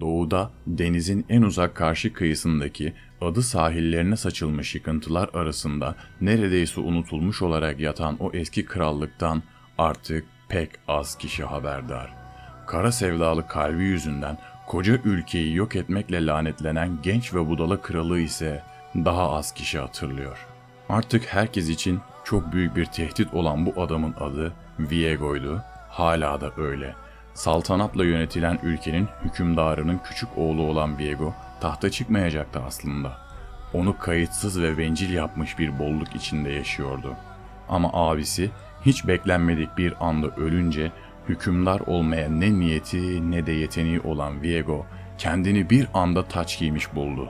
Doğuda denizin en uzak karşı kıyısındaki adı sahillerine saçılmış yıkıntılar arasında neredeyse unutulmuş olarak yatan o eski krallıktan artık pek az kişi haberdar. Kara sevdalı kalbi yüzünden koca ülkeyi yok etmekle lanetlenen genç ve budala kralı ise daha az kişi hatırlıyor. Artık herkes için çok büyük bir tehdit olan bu adamın adı Viego'ydu. Hala da öyle. Saltanatla yönetilen ülkenin hükümdarının küçük oğlu olan Viego tahta çıkmayacaktı aslında. Onu kayıtsız ve bencil yapmış bir bolluk içinde yaşıyordu. Ama abisi hiç beklenmedik bir anda ölünce hükümdar olmaya ne niyeti ne de yeteneği olan Viego kendini bir anda taç giymiş buldu.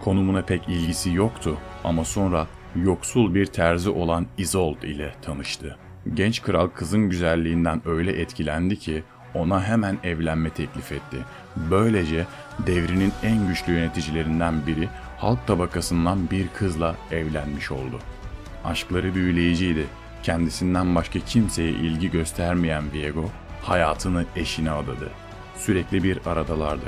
Konumuna pek ilgisi yoktu ama sonra yoksul bir terzi olan Isolde ile tanıştı. Genç kral kızın güzelliğinden öyle etkilendi ki ona hemen evlenme teklif etti. Böylece devrinin en güçlü yöneticilerinden biri halk tabakasından bir kızla evlenmiş oldu. Aşkları büyüleyiciydi. Kendisinden başka kimseye ilgi göstermeyen Viego hayatını eşine adadı. Sürekli bir aradalardı.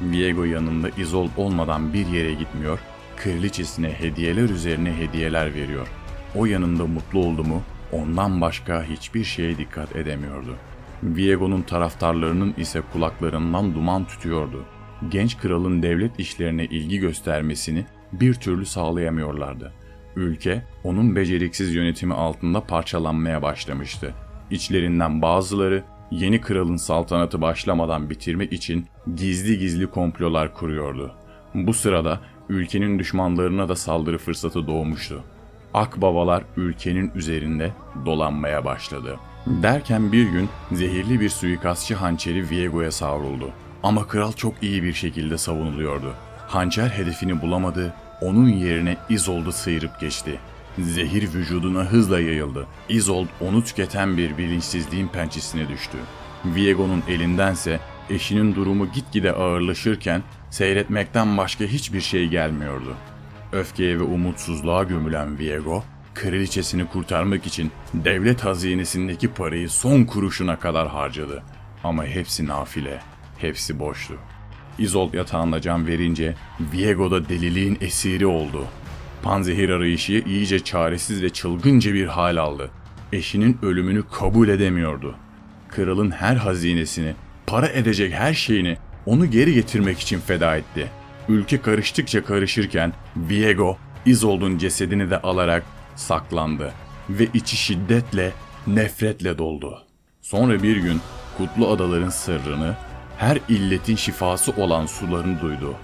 Viego yanında Izol olmadan bir yere gitmiyor, kraliçesine hediyeler üzerine hediyeler veriyor. O yanında mutlu oldu mu ondan başka hiçbir şeye dikkat edemiyordu. Viego'nun taraftarlarının ise kulaklarından duman tütüyordu. Genç kralın devlet işlerine ilgi göstermesini bir türlü sağlayamıyorlardı. Ülke onun beceriksiz yönetimi altında parçalanmaya başlamıştı. İçlerinden bazıları yeni kralın saltanatı başlamadan bitirmek için gizli gizli komplolar kuruyordu. Bu sırada ülkenin düşmanlarına da saldırı fırsatı doğmuştu. Akbabalar ülkenin üzerinde dolanmaya başladı. Derken bir gün zehirli bir suikastçı hançeri Viego'ya savruldu. Ama kral çok iyi bir şekilde savunuluyordu. Hançer hedefini bulamadı, onun yerine Isolde'u sıyırıp geçti. Zehir vücuduna hızla yayıldı. Isolde onu tüketen bir bilinçsizliğin pençesine düştü. Viego'nun elindense eşinin durumu gitgide ağırlaşırken seyretmekten başka hiçbir şey gelmiyordu. Öfkeye ve umutsuzluğa gömülen Viego, kraliçesini kurtarmak için devlet hazinesindeki parayı son kuruşuna kadar harcadı. Ama hepsi nafile, hepsi boştu. Izol yatağında can verince Viego da deliliğin esiri oldu. Panzehir arayışı iyice çaresiz ve çılgınca bir hal aldı. Eşinin ölümünü kabul edemiyordu. Kralın her hazinesini, para edecek her şeyini onu geri getirmek için feda etti. Ülke karıştıkça karışırken Viego, Isolde'un cesedini de alarak saklandı ve içi şiddetle, nefretle doldu. Sonra bir gün Kutlu Adaların sırrını, her illetin şifası olan sularını duydu.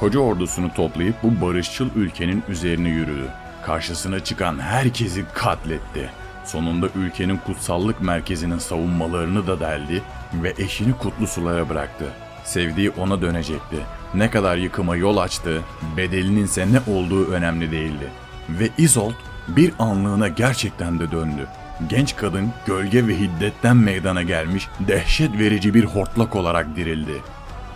Koca ordusunu toplayıp bu barışçıl ülkenin üzerine yürüdü. Karşısına çıkan herkesi katletti. Sonunda ülkenin kutsallık merkezinin savunmalarını da deldi ve eşini kutlu sulara bıraktı. Sevdiği ona dönecekti. Ne kadar yıkıma yol açtı, bedelinin ise ne olduğu önemli değildi. Ve Isolde bir anlığına gerçekten de döndü. Genç kadın gölge ve hiddetten meydana gelmiş dehşet verici bir hortlak olarak dirildi.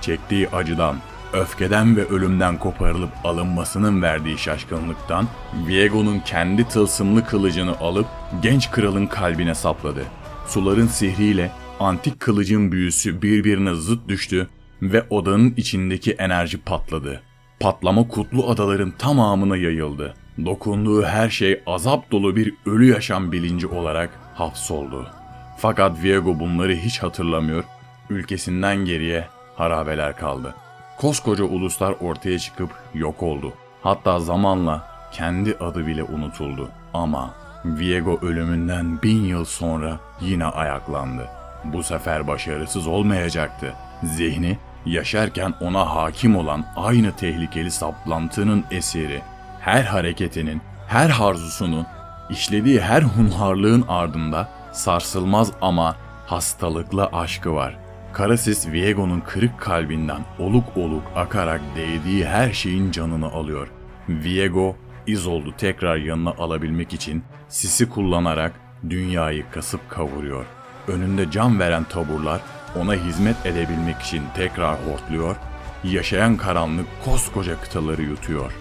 Çektiği acıdan, öfkeden ve ölümden koparılıp alınmasının verdiği şaşkınlıktan Viego'nun kendi tılsımlı kılıcını alıp genç kralın kalbine sapladı. Suların sihriyle antik kılıcın büyüsü birbirine zıt düştü ve odanın içindeki enerji patladı. Patlama kutlu adaların tamamına yayıldı. Dokunduğu her şey azap dolu bir ölü yaşam bilinci olarak hapsoldu. Fakat Viego bunları hiç hatırlamıyor, ülkesinden geriye harabeler kaldı. Koskoca uluslar ortaya çıkıp yok oldu. Hatta zamanla kendi adı bile unutuldu. Ama Viego ölümünden bin yıl sonra yine ayaklandı. Bu sefer başarısız olmayacaktı. Zihni yaşarken ona hakim olan aynı tehlikeli saplantının esiri. Her hareketinin, her harzusunun, işlediği her hunharlığın ardında sarsılmaz ama hastalıklı aşkı var. Karasis Viego'nun kırık kalbinden oluk oluk akarak değdiği her şeyin canını alıyor. Viego, Isolde'u tekrar yanına alabilmek için sisi kullanarak dünyayı kasıp kavuruyor. Önünde can veren taburlar ona hizmet edebilmek için tekrar hortluyor, yaşayan karanlık koskoca kıtaları yutuyor.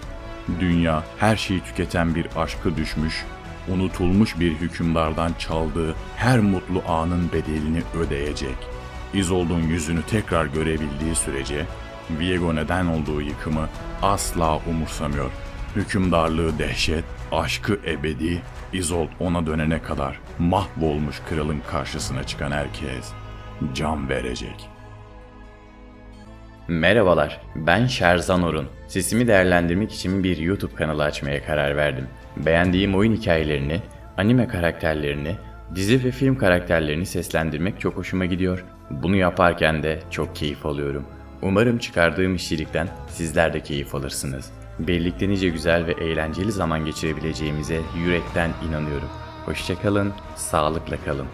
Dünya her şeyi tüketen bir aşkı düşmüş, unutulmuş bir hükümdardan çaldığı her mutlu anın bedelini ödeyecek. Isolde'un yüzünü tekrar görebildiği sürece Viego neden olduğu yıkımı asla umursamıyor. Hükümdarlığı dehşet, aşkı ebedi, Isolde ona dönene kadar mahvolmuş kralın karşısına çıkan herkes can verecek. Merhabalar, ben Şerzan Orun. Sesimi değerlendirmek için bir YouTube kanalı açmaya karar verdim. Beğendiğim oyun hikayelerini, anime karakterlerini, dizi ve film karakterlerini seslendirmek çok hoşuma gidiyor. Bunu yaparken de çok keyif alıyorum. Umarım çıkardığım işçilikten sizler de keyif alırsınız. Birlikte nice güzel ve eğlenceli zaman geçirebileceğimize yürekten inanıyorum. Hoşçakalın, sağlıkla kalın.